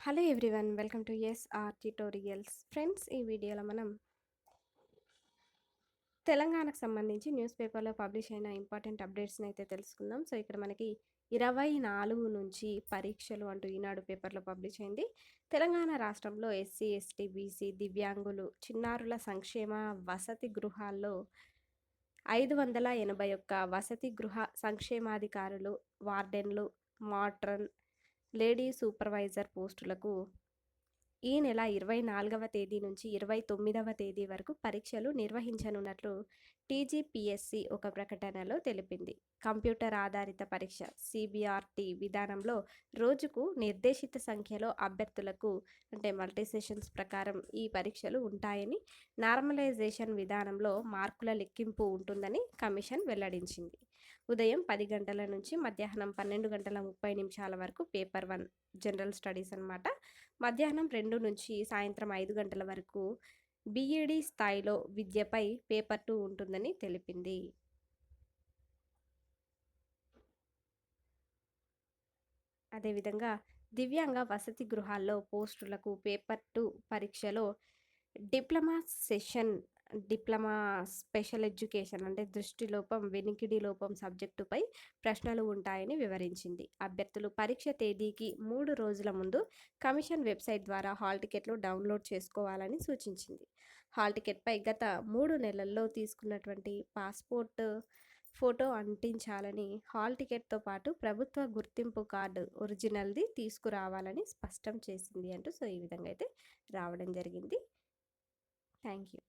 Hello everyone welcome to S R tutorials. Friends ఈ వీడియోలో మనం తెలంగాణకు సంబంధించి న్యూస్ పేపర్లో పబ్లిష్ అయిన ఇంపార్టెంట్ అప్డేట్స్ని అయితే తెలుసుకుందాం. సో ఇక్కడ మనకి ఇరవై నాలుగు నుంచి పరీక్షలు అంటూ ఈనాడు పేపర్లో పబ్లిష్ అయింది. తెలంగాణ రాష్ట్రంలో ఎస్సీ ఎస్టీ బీసీ దివ్యాంగులు చిన్నారుల సంక్షేమ వసతి గృహాల్లో ఐదు వందల ఎనభై ఒక్క వసతి గృహ సంక్షేమాధికారులు వార్డెన్లు మాట్రన్ లేడీ సూపర్వైజర్ పోస్టులకు ఈ నెల ఇరవై నాలుగవ తేదీ నుంచి ఇరవై తొమ్మిదవ తేదీ వరకు పరీక్షలు నిర్వహించనున్నట్లు టీజీపీఎస్సి ఒక ప్రకటనలో తెలిపింది. కంప్యూటర్ ఆధారిత పరీక్ష సిబిఆర్టీ విధానంలో రోజుకు నిర్దేశిత సంఖ్యలో అభ్యర్థులకు అంటే మల్టీ సెషన్స్ ప్రకారం ఈ పరీక్షలు ఉంటాయని నార్మలైజేషన్ విధానంలో మార్కుల లెక్కింపు ఉంటుందని కమిషన్ వెల్లడించింది. ఉదయం పది గంటల నుంచి మధ్యాహ్నం పన్నెండు గంటల ముప్పై నిమిషాల వరకు పేపర్ వన్ జనరల్ స్టడీస్ అనమాట మధ్యాహ్నం రెండు నుంచి సాయంత్రం ఐదు గంటల వరకు బీఈడి స్థాయిలో విద్యపై పేపర్ టూ ఉంటుందని తెలిపింది. అదేవిధంగా దివ్యాంగ వసతి గృహాల్లో పోస్టులకు పేపర్ టూ పరీక్షలో diploma session diploma special education అంటే దృష్టి లోపం వెనికిడి లోపం సబ్జెక్టుపై ప్రశ్నలు ఉంటాయని వివరించింది. అభ్యర్థులు పరీక్ష తేదీకి మూడు రోజుల ముందు కమిషన్ వెబ్సైట్ ద్వారా హాల్ టికెట్లు డౌన్లోడ్ చేసుకోవాలని సూచించింది. హాల్ టికెట్పై గత మూడు నెలల్లో తీసుకున్నటువంటి పాస్పోర్ట్ ఫోటో అంటించాలని హాల్ టికెట్తో పాటు ప్రభుత్వ గుర్తింపు కార్డు ఒరిజినల్ది తీసుకురావాలని స్పష్టం చేసింది అంటూ సో ఈ విధంగా అయితే రావడం జరిగింది. Thank you